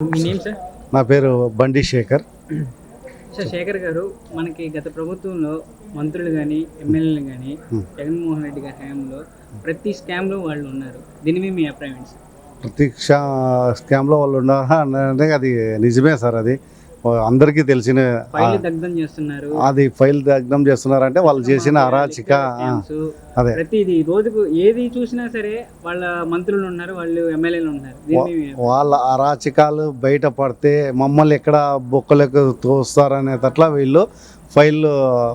మీ name sir నా పేరు బండి శేఖర్. సార్ శేఖర్ గారు మనకి గత ప్రభుత్వంలో మంత్రులు కానీ ఎమ్మెల్యేలు కానీ. జగన్మోహన్ రెడ్డి గారి హయాంలో ప్రతి స్కామ్లో వాళ్ళు ఉన్నారు. దీని మీద మీ అభిప్రాయం ఏంటి సార్ ప్రతీక్ష స్కామ్లో వాళ్ళు ఉన్నారా? అంటే అది నిజమే సార్ అది. అందరికీ తెలిసిన ఫైల్ దగ్ధం చేస్తున్నారు. అది ఫైల్ దగ్ధం చేస్తున్నారంటే వాళ్ళు చేసిన అరాచక అదే. ప్రతిది రోజుకు ఏది చూసినా సరే వాళ్ళ మంత్రులు ఉన్నారు వాళ్ళు ఎమ్మెల్యేలు ఉన్నారు? వాళ్ళ అరాచకాలు బయట పడితే మమ్మల్ని ఎక్కడ బొక్కలకు తోస్తారనేటట్లా వీళ్ళు ఫైల్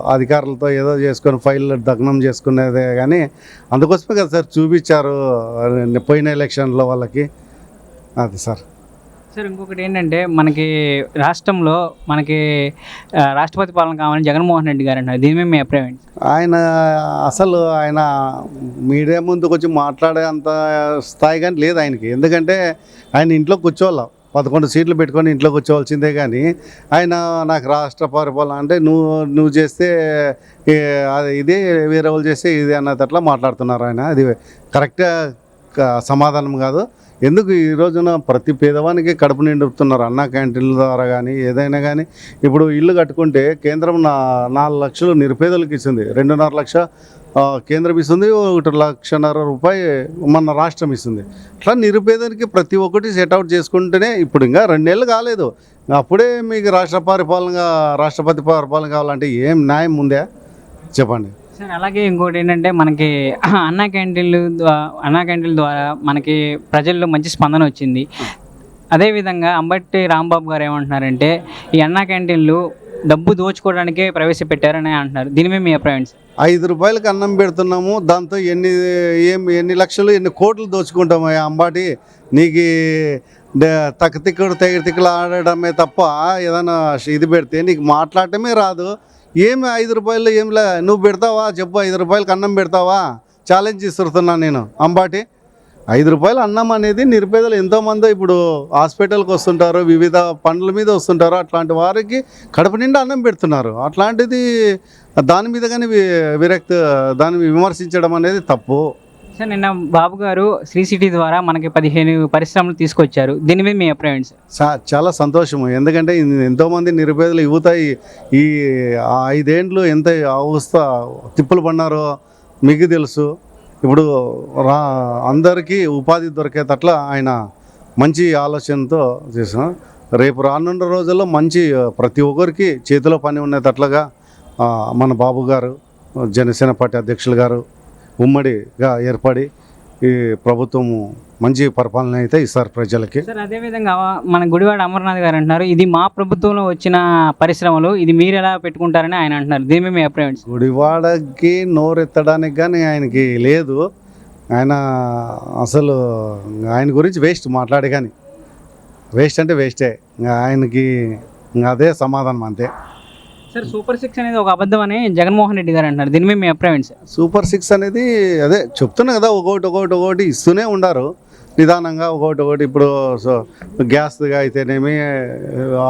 అధికారులతో ఏదో చేసుకొని ఫైల్ దగ్నం చేసుకునేదే కానీ అందుకోసమే కదా సార్ చూపించారు పోయిన ఎలక్షన్లో వాళ్ళకి. అది సార్. సార్ ఇంకొకటి ఏంటంటే మనకి రాష్ట్రంలో మనకి రాష్ట్రపతి పాలన కావాలని జగన్మోహన్ రెడ్డి గారు అన్నారు దీని మీద మీ అభిప్రాయం ఆయన అసలు ఆయన మీడియా ముందుకు వచ్చి మాట్లాడే అంత స్థాయి కానీ లేదు ఆయనకి. ఎందుకంటే ఆయన ఇంట్లో కూర్చోవాలి? పదకొండు సీట్లు పెట్టుకొని ఇంట్లో కూర్చోవలసిందే కానీ ఆయన నాకు రాష్ట్ర పరిపాలన అంటే నువ్వు నువ్వు చేస్తే అది ఇది వేరే వాళ్ళు చేస్తే ఇది అన్నట్లా మాట్లాడుతున్నారు ఆయన. అది కరెక్ట్ సమాధానం కాదు. ఎందుకు ఈ రోజున ప్రతి పేదవానికి కడుపు నిండుతున్నారు? అన్న క్యాంటీన్ల ద్వారా కానీ ఏదైనా కానీ ఇప్పుడు ఇల్లు కట్టుకుంటే కేంద్రం నా నాలుగు లక్షలు నిరుపేదలకు ఇస్తుంది. రెండున్నర లక్ష కేంద్రం ఇస్తుంది ఒకటి లక్షన్నర రూపాయి మన రాష్ట్రం ఇస్తుంది. అట్లా నిరుపేదనికి ప్రతి ఒక్కటి సెట్అవుట్ చేసుకుంటేనే ఇప్పుడు ఇంకా రెండేళ్ళు కాలేదు. అప్పుడే మీకు రాష్ట్ర పరిపాలన రాష్ట్రపతి పరిపాలన కావాలంటే ఏం న్యాయం ఉందా? చెప్పండి. సార్ అలాగే ఇంకోటి ఏంటంటే మనకి అన్నా క్యాంటీన్లు అన్నా క్యాంటీన్ల ద్వారా మనకి ప్రజల్లో మంచి స్పందన వచ్చింది. అదేవిధంగా అంబట్టి రాంబాబు గారు ఏమంటున్నారంటే ఈ అన్నా క్యాంటీన్లు డబ్బు దోచుకోవడానికే ప్రవేశపెట్టారని అంటున్నారు. దీని మీద మీ అభిప్రాయం ఐదు రూపాయలకి అన్నం పెడుతున్నాము దాంతో ఎన్ని ఏం ఎన్ని లక్షలు ఎన్ని కోట్లు దోచుకుంటాము అంబాటి? నీకు తక్కతిక్కడు తెగ తిక్కలు ఆడడమే తప్ప ఏదైనా ఇది పెడితే నీకు మాట్లాడటమే రాదు. ఏమి ఐదు రూపాయలు ఏమిలే నువ్వు పెడతావా చెప్పు ఐదు రూపాయలకి అన్నం పెడతావా? ఛాలెంజ్ ఇస్తున్నాను నేను అంబాటి. ఐదు రూపాయలు అన్నం అనేది నిరుపేదలు ఎంతోమంది ఇప్పుడు హాస్పిటల్కి వస్తుంటారు వివిధ పనుల మీద వస్తుంటారు అట్లాంటి వారికి కడప నిండా అన్నం పెడుతున్నారు. అట్లాంటిది దాని మీద కానీ విరక్త విరక్తి దాన్ని విమర్శించడం అనేది తప్పు. సార్ నిన్న బాబు గారు శ్రీ సిటీ ద్వారా మనకి పదిహేను పరిశ్రమలు తీసుకొచ్చారు. దీని మీద మీ అభిప్రాయం సార్? చాలా సంతోషము. ఎందుకంటే ఎంతోమంది నిరుపేదలు యువత ఈ- ఐదేండ్లు ఎంత అవస్థ తిప్పులు పడినారో మీకు తెలుసు. ఇప్పుడు రా అందరికీ ఉపాధి దొరికేటట్ల ఆయన మంచి ఆలోచనతో చేసిన. రేపు రానున్న రోజుల్లో మంచి ప్రతి ఒక్కరికి చేతిలో పని ఉండేటట్లుగా మన బాబు గారు జనసేన పార్టీ అధ్యక్షులు గారు ఉమ్మడిగా ఏర్పడి ఈ ప్రభుత్వము మంచి పరిపాలన అయితే ఇస్తారు ప్రజలకి. సార్ అదేవిధంగా మన గుడివాడ అమర్నాథ్ గారు అంటున్నారు ఇది మా ప్రభుత్వంలో వచ్చిన పరిశ్రమలు ఇది మీరు ఎలా పెట్టుకుంటారని ఆయన అంటున్నారు. దీని మీద మీ అభిప్రాయం? గుడివాడకి నోరెత్తడానికి కానీ ఆయనకి లేదు. ఆయన అసలు ఆయన గురించి వేస్ట్ మాట్లాడే కానీ వేస్ట్ అంటే వేస్టే. ఆయనకి ఇంకా అదే సమాధానం అంతే. సార్ సూపర్ సిక్స్ అనేది ఒక అబద్ధం అని జగన్మోహన్ రెడ్డి గారు అంటున్నారు. దీని మీద మీ అభిప్రాయం సార్? సూపర్ సిక్స్ అనేది అదే చెప్తున్నా కదా ఒకటి ఒకటి ఒకటి ఇస్తూనే ఉండారు. నిదానంగా ఒకటి ఒకటి ఇప్పుడు సో గ్యాస్దిగా అయితేనేమి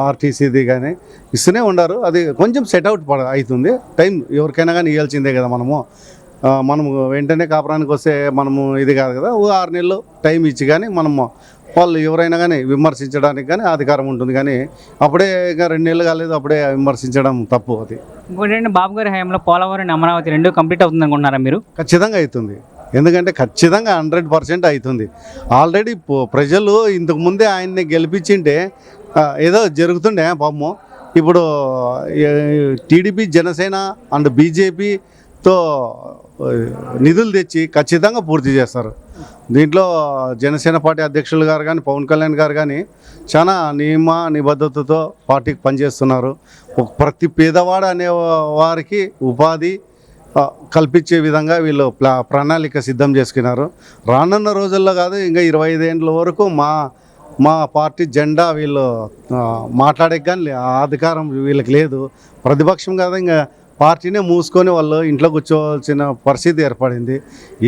ఆర్టీసీది కానీ ఇస్తూనే ఉండారు. అది కొంచెం సెట్ అవుట్ పడ అవుతుంది టైం ఎవరికైనా కానీ ఇవ్వాల్సిందే కదా మనము. మనము వెంటనే కాపురానికి వస్తే మనము ఇది కాదు కదా. ఓ ఆరు నెలలు టైం ఇచ్చి కానీ మనము వాళ్ళు ఎవరైనా కానీ విమర్శించడానికి కానీ అధికారం ఉంటుంది కానీ అప్పుడే ఇంకా రెండు నెలలు కాలేదు అప్పుడే విమర్శించడం తప్పు అది. ఇంకోటి ఏంటంటే బాబు గారి హయాంలో పోలవరం అమరావతి రెండు కంప్లీట్ అవుతుంది అనుకుంటున్నారా మీరు? ఖచ్చితంగా అవుతుంది. ఎందుకంటే ఖచ్చితంగా హండ్రెడ్ పర్సెంట్ అవుతుంది. ఆల్రెడీ ప్రజలు ఇంతకు ముందే ఆయన్ని గెలిపించింటే ఏదో జరుగుతుండే పాపము. ఇప్పుడు టీడీపీ జనసేన అండ్ బీజేపీతో నిధులు తెచ్చి ఖచ్చితంగా పూర్తి చేస్తారు. దీంట్లో జనసేన పార్టీ అధ్యక్షులు గారు కానీ పవన్ కళ్యాణ్ గారు కానీ చాలా నియమ నిబద్ధతతో పార్టీకి పనిచేస్తున్నారు. ప్రతి పేదవాడు అనే వారికి ఉపాధి కల్పించే విధంగా వీళ్ళు ప్లా ప్రణాళిక సిద్ధం చేసుకున్నారు. రానున్న రోజుల్లో కాదు ఇంకా ఇరవై ఐదేండ్ల వరకు మా మా పార్టీ జెండా వీళ్ళు మాట్లాడే కానీ అధికారం వీళ్ళకి లేదు. ప్రతిపక్షం కాదు ఇంకా పార్టీనే మూసుకొని వాళ్ళు ఇంట్లో కూర్చోవాల్సిన పరిస్థితి ఏర్పడింది.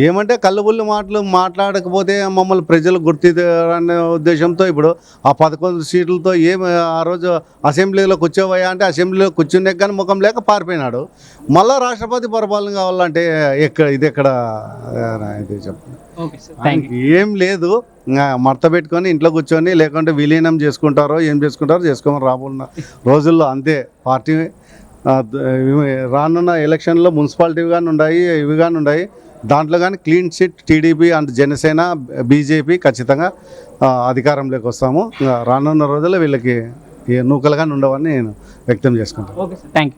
ఏమంటే కళ్ళబుల్లి మాటలు మాట్లాడకపోతే మమ్మల్ని ప్రజలు గుర్తించారనే ఉద్దేశంతో ఇప్పుడు ఆ పదకొండు సీట్లతో ఏం ఆ రోజు అసెంబ్లీలో కూర్చోవయ్యా అంటే అసెంబ్లీలో కూర్చునే కానీ ముఖం లేక పారిపోయినాడు. మళ్ళా రాష్ట్రపతి పరిపాలన కావాలంటే ఎక్కడ ఇది ఎక్కడ ఇది చెప్పండి. ఏం లేదు. మడత పెట్టుకొని ఇంట్లో కూర్చొని లేకుంటే విలీనం చేసుకుంటారో ఏం చేసుకుంటారో చేసుకోమని రాబోన్న రోజుల్లో అంతే. పార్టీ రానున్న ఎలక్షన్లో మున్సిపాలిటీ కానీ ఉన్నాయి ఇవి కానీ ఉన్నాయి దాంట్లో కానీ clean chit TDP and Janasena BJP ఖచ్చితంగా అధికారంలోకి వస్తాము. రానున్న రోజుల్లో వీళ్ళకి ఏ నూకలుగా ఉండవని నేను వ్యక్తం చేసుకుంటాను ఓకే సార్. Thank you